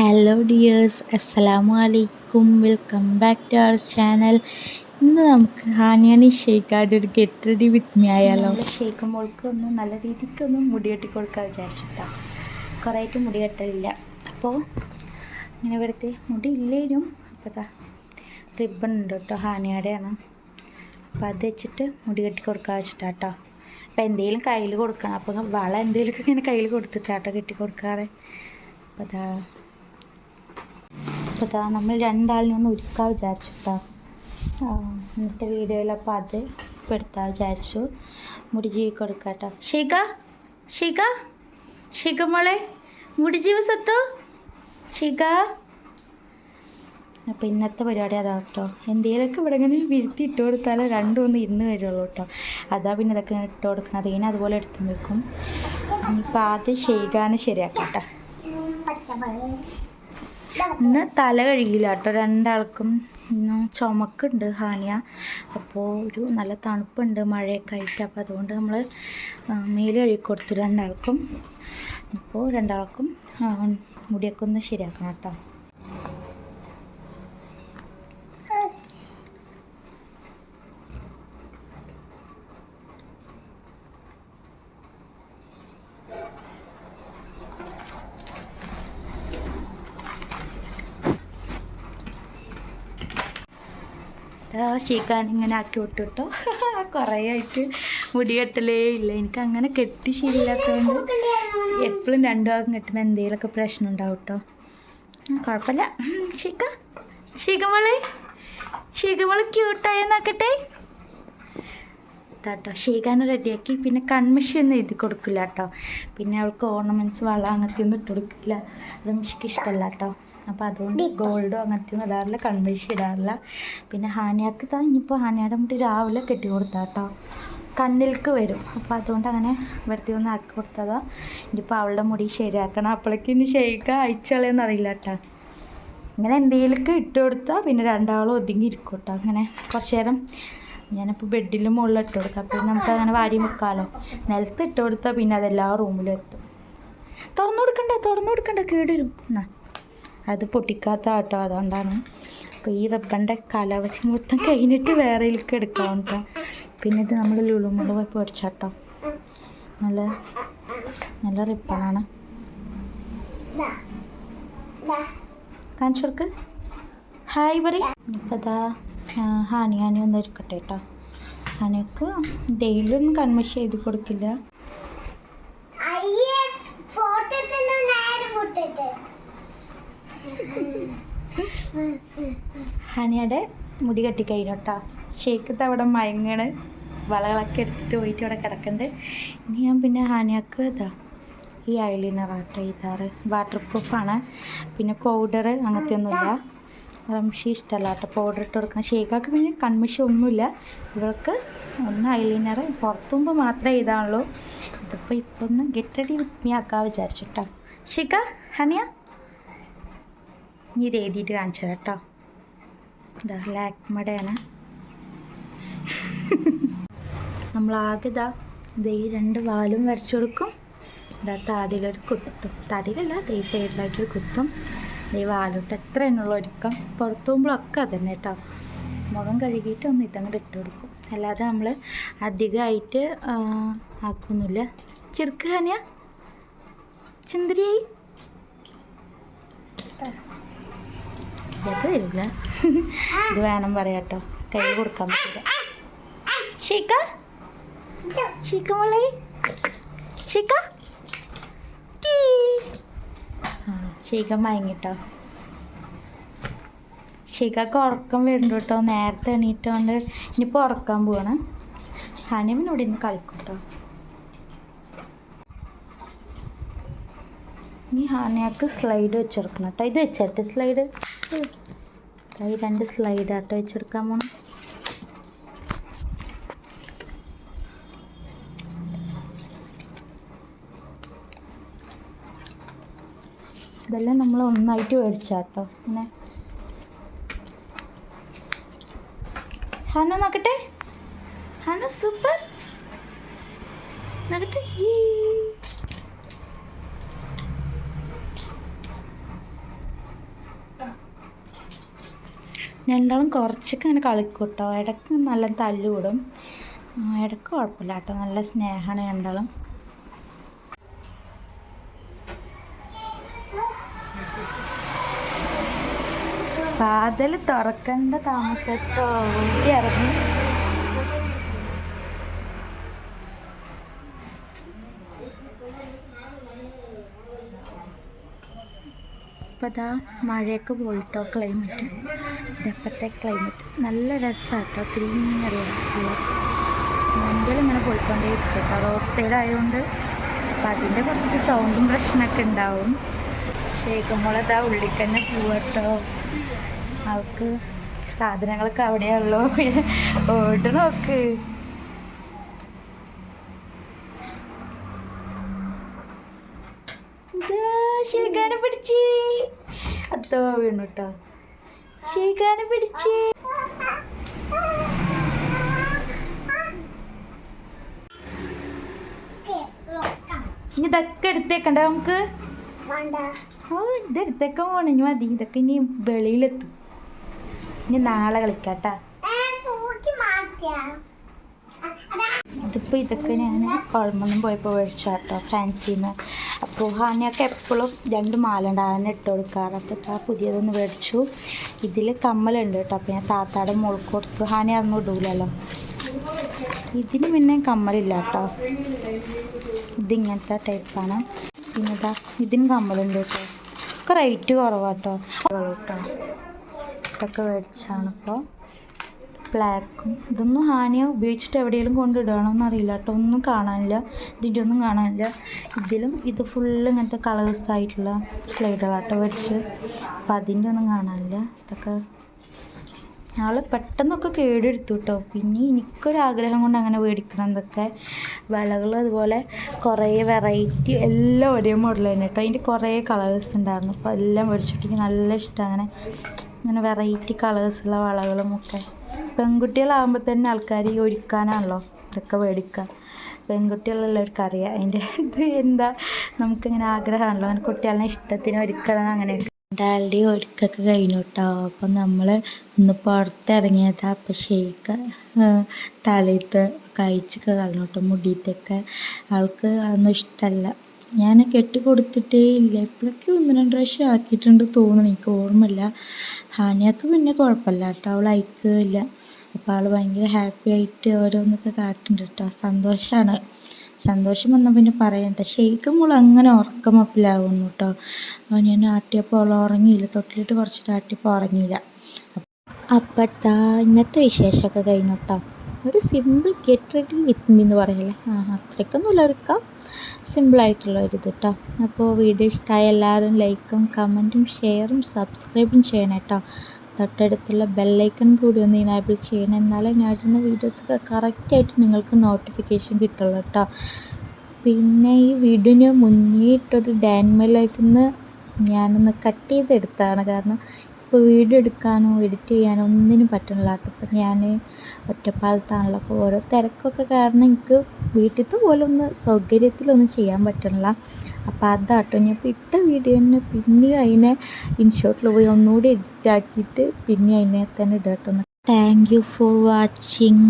Hello dears അസ്സലാമു അലൈക്കും welcome back to our channel ഇന്ന് നമുക്ക് ഹാനിയാനി ഷെയ്ക്കാട് ഒരു ഗെറ്റ് റെഡി വിത്ത് മീ ആയാലോ? ഷെയ്ക്ക് ഒന്ന് നല്ല രീതിക്ക് ഒന്ന് മുടി കെട്ടി കൊടുക്കാൻ വിചാരിച്ചിട്ടാ. കുറേ ആയിട്ട് മുടി കെട്ടലില്ല അപ്പോൾ ഇങ്ങനെ ഇവിടുത്തെ മുടി ഇല്ലേനും അപ്പോൾ റിബൺ ഉണ്ട് കേട്ടോ ഹാനിയുടെയാണ്. അപ്പോൾ അത് വെച്ചിട്ട് മുടി കെട്ടി കൊടുക്കാൻ വെച്ചിട്ടാ കേട്ടോ അപ്പോൾ എന്തെങ്കിലും കയ്യിൽ കൊടുക്കണം. അപ്പോൾ വള എന്തെങ്കിലുമൊക്കെ ഇങ്ങനെ കയ്യിൽ കൊടുത്തിട്ടാട്ടോ കെട്ടി കൊടുക്കാറ് അപ്പോൾ അതാ അതാ നമ്മൾ രണ്ടാളിനെ ഒന്ന് ഒരുക്കാൻ വിചാരിച്ചു കേട്ടോ ഇന്നത്തെ വീഡിയോയിൽ അപ്പോൾ അത് പെടുത്താൻ വിചാരിച്ചു. മുടി ജീവി കൊടുക്കാം കേട്ടോ ഷിക ഷിക ഷിക മോളെ. മുടി ജീവ സത്തു. ഷിക അപ്പോൾ ഇന്നത്തെ പരിപാടി അതാ കേട്ടോ. എന്തെങ്കിലുമൊക്കെ ഇവിടെ ഇങ്ങനെ വിരുത്തി ഇട്ട് കൊടുത്താലേ രണ്ടും ഒന്ന് ഇന്ന് വരുള്ളൂ കേട്ടോ. അതാ പിന്നെ ഇതൊക്കെ ഇങ്ങനെ ഇട്ട് കൊടുക്കണം അതിനെ അതുപോലെ എടുത്തു വെക്കും. ഇനിയിപ്പോൾ ആദ്യം ഷെയ്ഖാനെ ശരിയാക്കാം കേട്ടോ. ഇന്ന് തല കഴുകിയില്ല കേട്ടോ. രണ്ടാൾക്കും ചുമക്കുണ്ട് ഹാനിയ. അപ്പോൾ ഒരു നല്ല തണുപ്പുണ്ട് മഴയൊക്കെ ആയിട്ട്. അപ്പോൾ അതുകൊണ്ട് നമ്മൾ മേൽ കഴുകി കൊടുത്തു രണ്ടാൾക്കും. അപ്പോൾ രണ്ടാൾക്കും മുടിയൊക്കെ ഒന്ന് ശരിയാക്കണം കേട്ടോ. ഷീക്കാൻ ഇങ്ങനെ ആക്കി വിട്ടു കേട്ടോ കുറേ ആയിട്ട് മുടി കെട്ടലേ ഇല്ല. എനിക്ക് അങ്ങനെ കെട്ടി ശീലമില്ലാത്തതുകൊണ്ട് എപ്പോഴും രണ്ടു ഭാഗം കെട്ടുമ്പോൾ എന്തെങ്കിലുമൊക്കെ പ്രശ്നം ഉണ്ടാവും കേട്ടോ കുഴപ്പമില്ല ഷീക്ക ഷീകമോളെ ഷീകമോൾ ക്യൂട്ടായി നോക്കട്ടെ? കേട്ടോ ഷീകാനെ റെഡിയാക്കി പിന്നെ കൺമിഷി ഒന്നും എഴുതി കൊടുക്കില്ല കേട്ടോ പിന്നെ അവൾക്ക് ഓർണമെന്റ്സ് വള അങ്ങനത്തെ ഒന്നും ഇട്ട് കൊടുക്കില്ല. അത് മിഷിക്ക് ഇഷ്ടമല്ല കേട്ടോ അപ്പോൾ അതുകൊണ്ട് ഗോൾഡോ അങ്ങനത്തെ ഒന്നും ഇടാറില്ല കൺമിഷി ഇടാറില്ല. പിന്നെ ഹാനിയാക്ക് താ ഇനിയിപ്പോൾ ഹാനിയുടെ മുടി രാവിലെ കെട്ടി കൊടുത്താ കേട്ടോ കണ്ണിൽക്ക് വരും. അപ്പോൾ അതുകൊണ്ട് അങ്ങനെ വെറുതെ ഒന്ന് ആക്കി കൊടുത്തതാ. ഇനിയിപ്പോൾ അവളുടെ മുടി ശരിയാക്കണം. അപ്പോഴേക്കും ഇനി ഷെയ്ക്ക് അയച്ചളയെന്ന് അറിയില്ല കേട്ടോ ഇങ്ങനെ എന്തെങ്കിലുമൊക്കെ ഇട്ട് കൊടുത്താൽ പിന്നെ രണ്ടാളും ഒതുങ്ങി ഇരിക്കും കേട്ടോ അങ്ങനെ കുറച്ച് നേരം ഞാനിപ്പോൾ ബെഡിൽ മുകളിൽ ഇട്ട് കൊടുക്കാം. പിന്നെ നമുക്ക് അങ്ങനെ വാരി മുക്കാലോ. നിലത്ത് ഇട്ട് കൊടുത്താൽ പിന്നെ അതെല്ലാ റൂമിലും എത്തും. തുറന്നു കൊടുക്കണ്ട തുറന്നു കൊടുക്കണ്ട. കേടുവരും എന്നാ അത് പൊട്ടിക്കാത്ത ആട്ടോ അതുകൊണ്ടാണ്. അപ്പോൾ ഈ റബ്ബറിന്റെ കാലാവധി മൊത്തം കഴിഞ്ഞിട്ട് വേറെയിലേക്ക് എടുക്കാം കേട്ടോ പിന്നെ ഇത് നമ്മൾ ലുളുമുൾ പോയി പൊടിച്ചാട്ടോ. നല്ല നല്ല റിപ്പാണ് കാണിച്ചു കൊടുക്ക്. ഹായ് പറ ഇപ്പോൾ അതാ ഹാനി ഹാനി ഒന്ന് കേട്ടോ ഹാനിക്ക് ഡെയിലി ഒന്നും കൺമിഷ് ചെയ്ത് കൊടുക്കില്ല അയ്യേ ഫോട്ടോ തന്നെ നേരെ മുട്ടിട്ട് ഹാനിയുടെ മുടി കെട്ടി കഴിഞ്ഞു കേട്ടോ ഷേക്കത്ത് അവിടെ മയങ്ങണ്. വളകളൊക്കെ എടുത്തിട്ട് പോയിട്ട് അവിടെ കിടക്കുന്നുണ്ട് ഇനി ഞാൻ പിന്നെ ഹാനിയക്ക് ഇതാ ഈ ഐലൈനർ വാട്ടർ ഇതാറ്. വാട്ടർ പ്രൂഫാണ് പിന്നെ പൗഡർ അങ്ങനത്തെ ഒന്നുമില്ല റംഷി ഇഷ്ടമല്ല കേട്ടോ പൗഡർ ഇട്ട് കൊടുക്കണം. ഷേക്കാക്ക് പിന്നെ കൺമിഷ ഒന്നുമില്ല. ഇവൾക്ക് ഒന്ന് ഐലൈനർ പുറത്തുമ്പോൾ മാത്രമേ ഇതാണുള്ളൂ. ഇതിപ്പോൾ ഇപ്പോൾ ഒന്ന് ഗെറ്റ് റെഡി വിത്ത് മീ ആക്കാൻ വിചാരിച്ചിട്ടോ ഷിക്ക ഹനിയ? ഇനി ഇത് എഴുതിയിട്ട് കാണിച്ചു കേട്ടോ. ഇതാ ലാക്മടയാണ് ആകെ ഇതാ ഈ രണ്ട് വാലും വരച്ചു കൊടുക്കും. ഇതാ താടിയിലൊരു കുത്തും. താടിയിലല്ല ദേ സൈഡിലായിട്ടൊരു കുത്തും. ദേ വാലോട്ട് എത്ര എണ്ണുള്ള ഒരുക്കം. പുറത്തു പോകുമ്പോഴൊക്കെ അതന്നെ കേട്ടോ. മുഖം കഴുകിയിട്ട് ഒന്ന് ഇതങ്ങോട്ട് ഇട്ട് കൊടുക്കും. അല്ലാതെ നമ്മൾ അധികമായിട്ട് ആക്കുന്നില്ല. ചെറുക്ക് ഹനിയ ചുന്ദരിയായി. ഇത് വരില്ല. ഇത് വേണം പറയാട്ടോ. കൈ കൊടുക്കാൻ പറ്റില്ല. ഷീക്ക? ഷീക്ക മോളെ. ഷീക്ക? ഷീക്ക മയങ്ങിട്ടോ. ഷീക്കക്ക് ഉറക്കം വരുന്നുണ്ട് കേട്ടോ നേരത്തെ എണീറ്റോണ്ട് ഇനിയിപ്പോൾ ഉറക്കാൻ പോവാണ്. ഹനിമൻ ഇവിടെ ഇന്ന് കളിക്കും കേട്ടോ ഇനി ഹാനിയാക്ക് സ്ലൈഡ് വെച്ചെടുക്കണം കേട്ടോ ഇത് വെച്ചിട്ട് സ്ലൈഡ് ഈ രണ്ട് സ്ലൈഡ് ആട്ടോ വെച്ചെടുക്കാൻ പോണം. ഇതെല്ലാം നമ്മൾ ഒന്നായിട്ട് മേടിച്ചാട്ടോ. ഇങ്ങനെ. ഹനു നോക്കട്ടെ. ഹനു സൂപ്പർ നോക്കട്ടെ. ഈ രണ്ടാളും കുറച്ചൊക്കെ അങ്ങനെ കളിക്കും കേട്ടോ ഇടയ്ക്ക് നല്ല തല്ലുകൂടും. ഇടയ്ക്ക് കുഴപ്പമില്ല കേട്ടോ. നല്ല സ്നേഹമാണ് രണ്ടാളും. വാതിൽ തുറക്കേണ്ട താമസട്ടോ ഇറങ്ങി ഇപ്പം അതാ മഴയൊക്കെ പോയിട്ടോ ക്ലൈമറ്റ് ഇതപ്പോഴത്തെ ക്ലൈമറ്റ് നല്ല രസമാട്ടോ ഗ്രീനറിയാണ് വണ്ടികൾ ഇങ്ങനെ പോയിക്കൊണ്ടേ ഇരിക്കും കേട്ടോ റോഡ് സൈഡ് ആയതുകൊണ്ട് അപ്പം അതിന്റെ കുറച്ച് സൗണ്ടും പ്രശ്നമൊക്കെ ഉണ്ടാവും. ഷേക്കുമ്പോഴതാ ഉള്ളിൽ തന്നെ പോവാട്ടോ. അവൾക്ക് സാധനങ്ങളൊക്കെ അവിടെയുള്ളൂ ഓട് നോക്ക്. ഷേഖാനെ പിടിച്ച്. അതോ വീണു കേട്ടോ ഷേഖാനെ പിടിച്ച്. ഇനി ഇതൊക്കെ എടുത്തേക്കണ്ട നമുക്ക്? ഓ ഇത് എടുത്തേക്കാൻ പോണ. ഇനി മതി. ഇതൊക്കെ ഇനി വെളിയിലെത്തും. ഇനി നാളെ കളിക്കാട്ടാ. ഇതിപ്പോൾ ഇതൊക്കെ ഞാൻ കുഴമ്പൊന്നും പോയപ്പോൾ മേടിച്ചു കേട്ടോ ഫാൻസിയിൽ നിന്ന് അപ്പോൾ ഹാനിയൊക്കെ എപ്പോഴും രണ്ട് മാല ഉണ്ടാകാൻ ഇട്ട് കൊടുക്കാറ്. അപ്പോൾ ആ പുതിയതൊന്ന് മേടിച്ചു. ഇതിൽ കമ്മലുണ്ട് കേട്ടോ അപ്പോൾ ഞാൻ താത്താടെ മുൾക്ക് കൊടുത്തു. ഹാനി അതൊന്നും ഇടൂലല്ലോ. ഇതിന് പിന്നെ കമ്മലില്ല കേട്ടോ. ഇതിങ്ങനത്തെ ടൈപ്പാണ് പിന്നെ ഇതാ ഇതിന് കമ്മലുണ്ട് കേട്ടോ. ഒക്കെ റേറ്റ് കുറവാട്ടോ. കേട്ടോ ഇതൊക്കെ മേടിച്ചാണ് ഇപ്പോൾ ബ്ലാക്കും. ഇതൊന്നും ഹാനിയ? ഉപയോഗിച്ചിട്ട് എവിടെയെങ്കിലും കൊണ്ടിടണമെന്ന് അറിയില്ല കേട്ടോ. ഒന്നും കാണാനില്ല. ഇതിന്റെ ഒന്നും കാണാനില്ല. ഇതിലും ഇത് ഫുള്ള് ഇങ്ങനത്തെ കളേഴ്സ് ആയിട്ടുള്ള സ്ലൈഡുകളാട്ടോ വരച്ച്. അപ്പം അതിന്റെ ഒന്നും കാണാനില്ല. ഇതൊക്കെ ഞങ്ങൾ പെട്ടെന്നൊക്കെ കേടെടുത്തു കേട്ടോ പിന്നെ എനിക്കൊരാഗ്രഹം കൊണ്ട് അങ്ങനെ മേടിക്കണം എന്നൊക്കെ വിളകൾ അതുപോലെ കുറേ വെറൈറ്റി എല്ലാം ഒരേ മോഡൽ തന്നെ കേട്ടോ അതിന്റെ കുറേ കളേഴ്സ് ഉണ്ടായിരുന്നു. അപ്പോൾ എല്ലാം മേടിച്ചിട്ട് എനിക്ക് നല്ല ഇഷ്ടമാണ് അങ്ങനെ. ഇങ്ങനെ വെറൈറ്റി കളേഴ്സുള്ള വളകളും ഒക്കെ. പെൺകുട്ടികളാകുമ്പോൾ തന്നെ ആൾക്കാർ ഈ ഒരുക്കാനാണല്ലോ ഇതൊക്കെ മേടിക്കുക പെൺകുട്ടികളുള്ളവർക്ക് അറിയാം. അതിന്റെ ഇത് എന്താ? നമുക്കിങ്ങനെ ആഗ്രഹമാണല്ലോ. അങ്ങനെ കുട്ടികളെ ഇഷ്ടത്തിന് ഒരുക്കണം അങ്ങനെയൊക്കെ. ഡാലിന്റെ ഒരുക്കൊക്കെ കഴിഞ്ഞു കേട്ടോ അപ്പം നമ്മൾ ഒന്ന് പുറത്തിറങ്ങിയത് അപ്പം ഷെയ്ക്ക് തലയത്ത് കഴിച്ചൊക്കെ കളഞ്ഞു കേട്ടോ മുടിയത്തൊക്കെ ആൾക്ക് അതൊന്നും ഇഷ്ടമല്ല ഞാൻ കെട്ടി കൊടുത്തിട്ടേ ഇല്ല. ഇപ്പോഴൊക്കെ ഒന്ന് രണ്ട് പ്രാവശ്യം ആക്കിയിട്ടുണ്ട് തോന്നുന്നു. എനിക്ക് ഓർമ്മയില്ല. ഹാനിയാക്ക് പിന്നെ കുഴപ്പമില്ല കേട്ടോ. അവൾ അയക്കില്ല അപ്പോൾ ആൾ ഭയങ്കര ഹാപ്പി ആയിട്ട് ഓരോന്നൊക്കെ കാട്ടുന്നുണ്ട് കേട്ടോ. സന്തോഷമാണ് സന്തോഷം വന്നാൽ പിന്നെ പറയണ്ട ശരിക്കും മോൾ അങ്ങനെ ഉറക്കം അപ്പിലാവുന്നു കേട്ടോ ഞാൻ ആട്ടിയപ്പോൾ അവൾ ഉറങ്ങിയില്ല. തൊട്ടിലിട്ട് കുറച്ചിട്ട് ആട്ടിയപ്പോൾ ഉറങ്ങിയില്ല. അപ്പത്താ ഇന്നത്തെ വിശേഷമൊക്കെ കഴിഞ്ഞു കേട്ടോ ഒരു simple get ready with me എന്ന് പറയല്ലേ? ആ അത്രയ്ക്കൊന്നുമില്ല ഒരുക്കാം സിമ്പിളായിട്ടുള്ള ഒരു ഇത് കേട്ടോ അപ്പോൾ വീഡിയോ ഇഷ്ടമായ എല്ലാവരും ലൈക്കും കമന്റും ഷെയറും സബ്സ്ക്രൈബും ചെയ്യണം കേട്ടോ തൊട്ടടുത്തുള്ള ബെല്ലൈക്കൺ കൂടി ഒന്ന് ഇനാബിൾ ചെയ്യണം. എന്നാലേ ഞാൻ ഇടുന്ന വീഡിയോസൊക്കെ കറക്റ്റായിട്ട് നിങ്ങൾക്ക് നോട്ടിഫിക്കേഷൻ കിട്ടുള്ളൂ കേട്ടോ. പിന്നെ ഈ വീഡിയോന് മുന്നേ ഇട്ടൊരു ഡാൻ മൈ ലൈഫിൽ നിന്ന് ഞാനൊന്ന് കട്ട് ചെയ്തെടുത്താണ് കാരണം ഇപ്പോൾ വീഡിയോ എടുക്കാനോ എഡിറ്റ് ചെയ്യാനോ ഒന്നിനും പറ്റണില്ല. ഇപ്പം ഞാൻ ഒറ്റപ്പാലത്താണല്ലോ. അപ്പോൾ ഓരോ തിരക്കൊക്കെ കാരണം എനിക്ക് വീട്ടിലത്തെ പോലെ ഒന്ന് സൗകര്യത്തിലൊന്നും ചെയ്യാൻ പറ്റണില്ല. അപ്പോൾ അതാട്ടോ. ഞാൻ ഇപ്പോൾ ഇട്ട വീഡിയോ തന്നെ പിന്നെയും അതിനെ ഇൻഷോട്ടിൽ പോയി ഒന്നുകൂടി എഡിറ്റ് ആക്കിയിട്ട് പിന്നെ അതിനെ തന്നെ ഇടാട്ടോ. Thank you for watching.